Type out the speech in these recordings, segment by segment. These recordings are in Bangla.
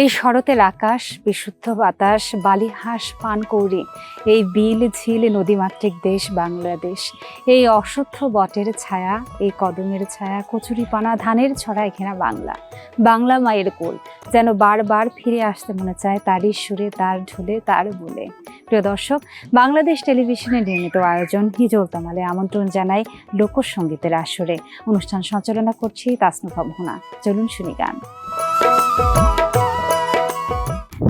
এই শরতের আকাশ, বিশুদ্ধ বাতাস, বালিহাঁস পান কৌড়ি এই বিল ঝিল নদীমাতৃক দেশ বাংলাদেশ, এই অশুদ্ধ বটের ছায়া, এই কদমের ছায়া, কচুরিপানা, ধানের ছড়ায় ঘেরা বাংলা। বাংলা মায়ের কোল, যেন বারবার ফিরে আসতে মনে চায় তারই সুরে তার ঢুলে, তার বলে। প্রিয় দর্শক, বাংলাদেশ টেলিভিশনের নিয়মিত আয়োজন হিজল তামালে আমন্ত্রণ জানাই লোকসঙ্গীতের আসরে। অনুষ্ঠান সঞ্চালনা করছি তাসনুভা মোহনা। চলুন শুনি গান।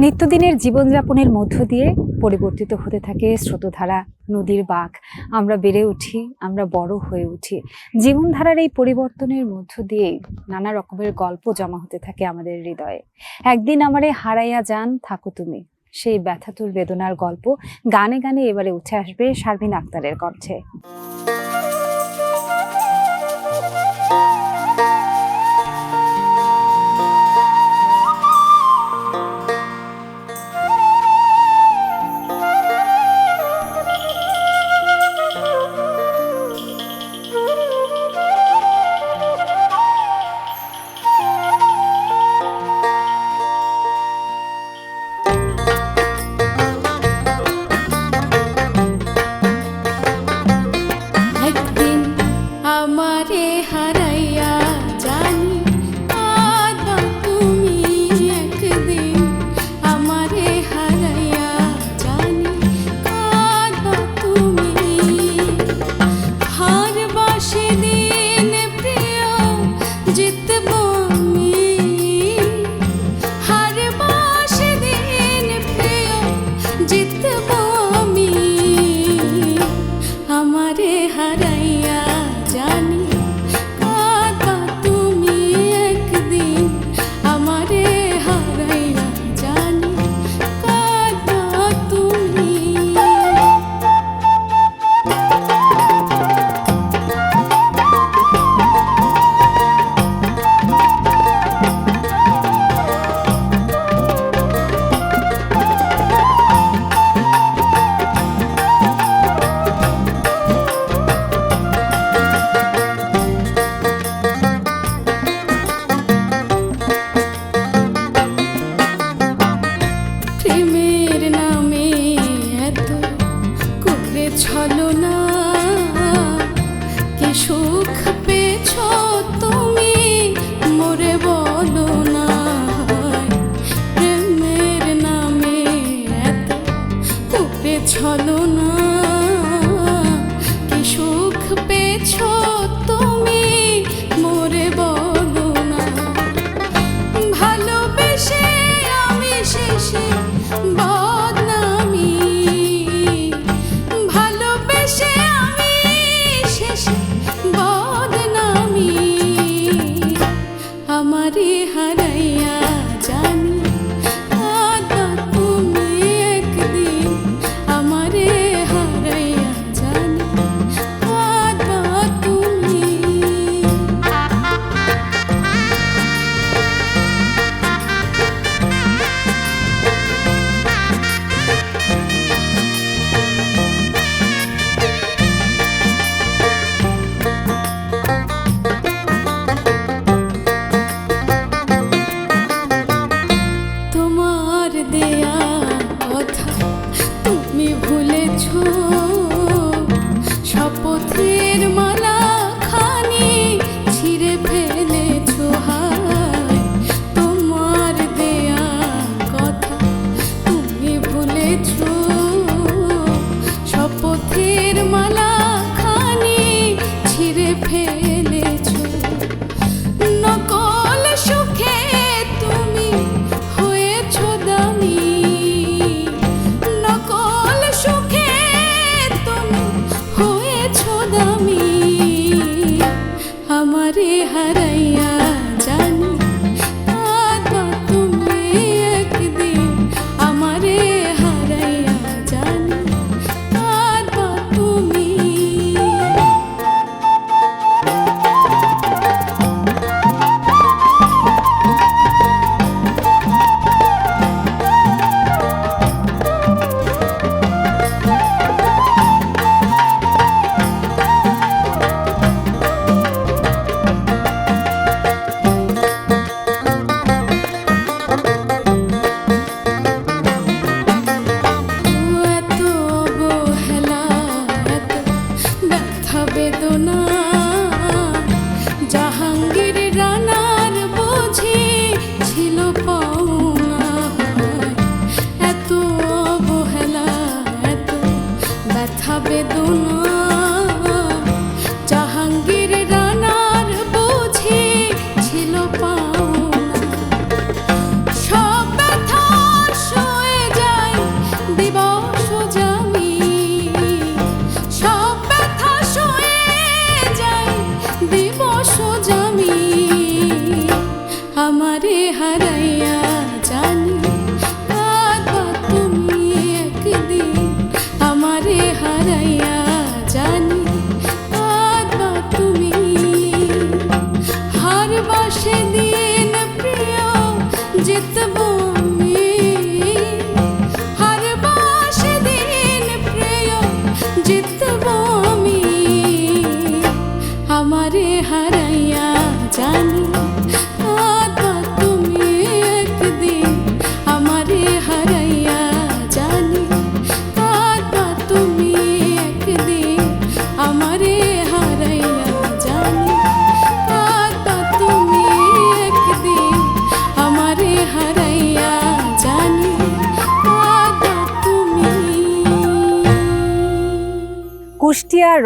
নিত্যদিনের জীবনযাপনের মধ্য দিয়ে পরিবর্তিত হতে থাকে স্রোতধারা, নদীর বাঁক। আমরা বেড়ে উঠি, আমরা বড় হয়ে উঠি। জীবনধারার এই পরিবর্তনের মধ্য দিয়ে নানা রকমের গল্প জমা হতে থাকে আমাদের হৃদয়ে। একদিন আমারে হারাইয়া যান, থাকো তুমি। সেই ব্যথাতুর বেদনার গল্প গানে গানে এবারে উঠে আসবে শারমিন আক্তারের কণ্ঠে।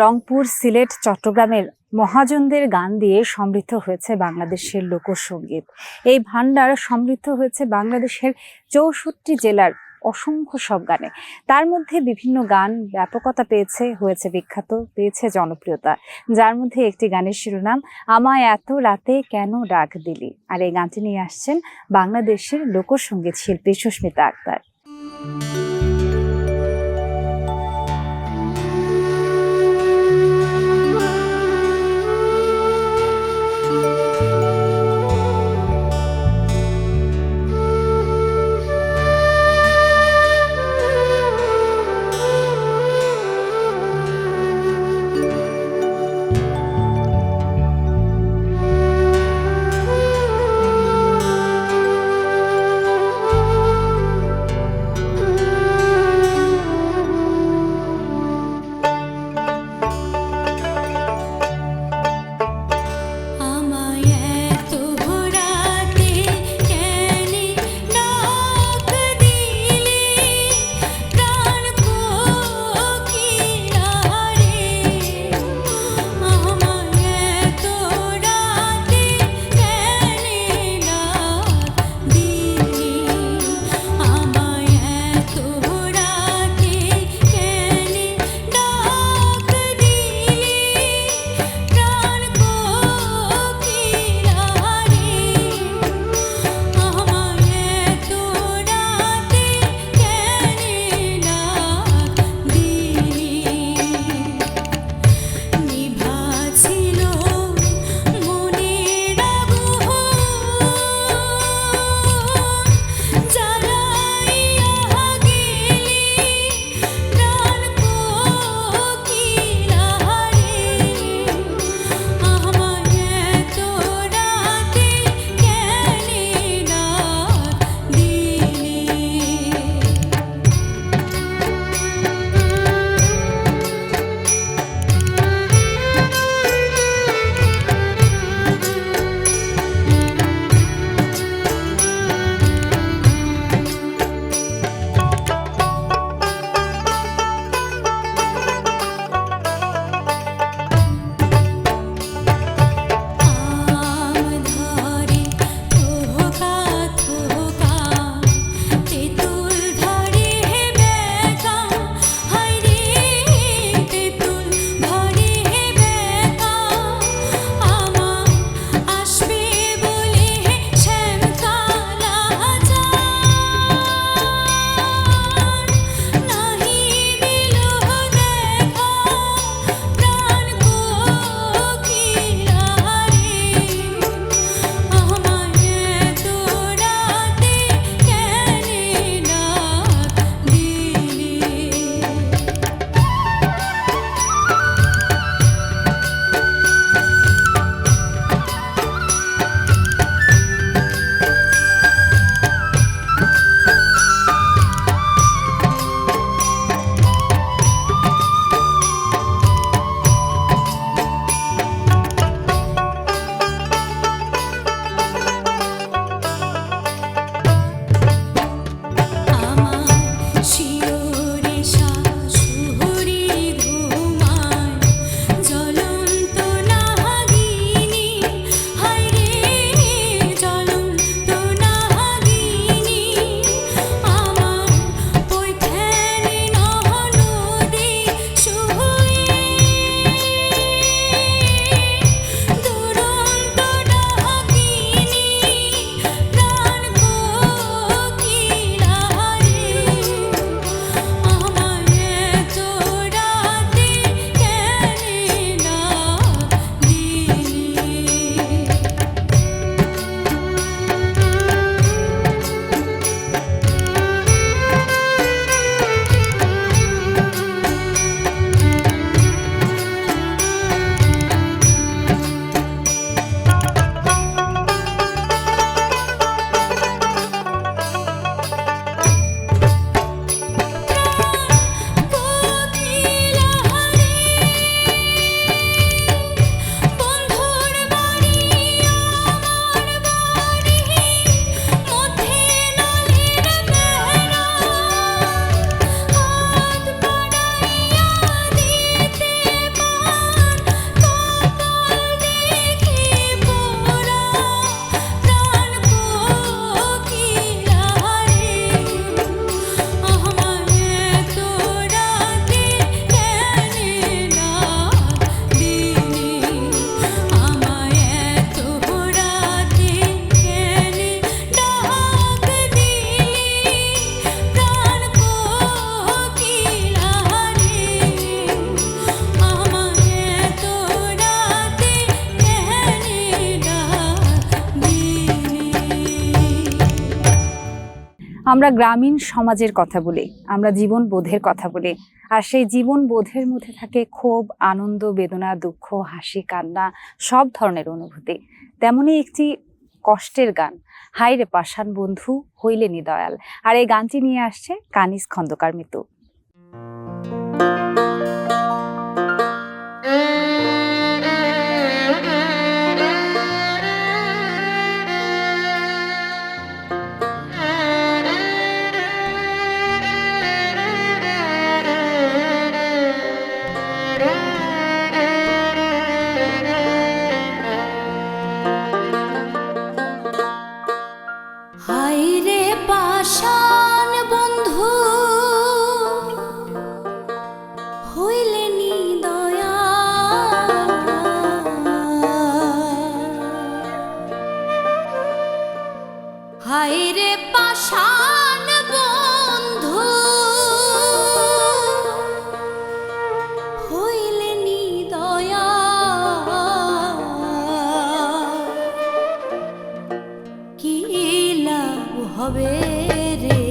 রংপুর সিলেট, চট্টগ্রামের মহাজনদের গান দিয়ে সমৃদ্ধ হয়েছে বাংলাদেশের লোকসঙ্গীত। এই ভান্ডার সমৃদ্ধ হয়েছে বাংলাদেশের চৌষট্টি জেলার অসংখ্য সব গানে। তার মধ্যে বিভিন্ন গান ব্যাপকতা পেয়েছে, হয়েছে বিখ্যাত, পেয়েছে জনপ্রিয়তা। যার মধ্যে একটি গানের শিরোনাম, আমায় এত রাতে কেন ডাক দিলি? আর এই গানটি নিয়ে আসছেন বাংলাদেশের লোকসঙ্গীত শিল্পী সুস্মিতা আক্তার। আমরা গ্রামীণ সমাজের কথা বলি, আমরা জীবন বোধের কথা বলি। আর সেই জীবন বোধের মধ্যে থাকে ক্ষোভ, আনন্দ, বেদনা, দুঃখ, হাসি, কান্না, সব ধরনের অনুভূতি। তেমনই একটি কষ্টের গান হাই রে পাশান বন্ধু হইলেনি দয়াল। আর এই গানটি নিয়ে আসছে কানিস খন্দকার মিতু। হবে রে।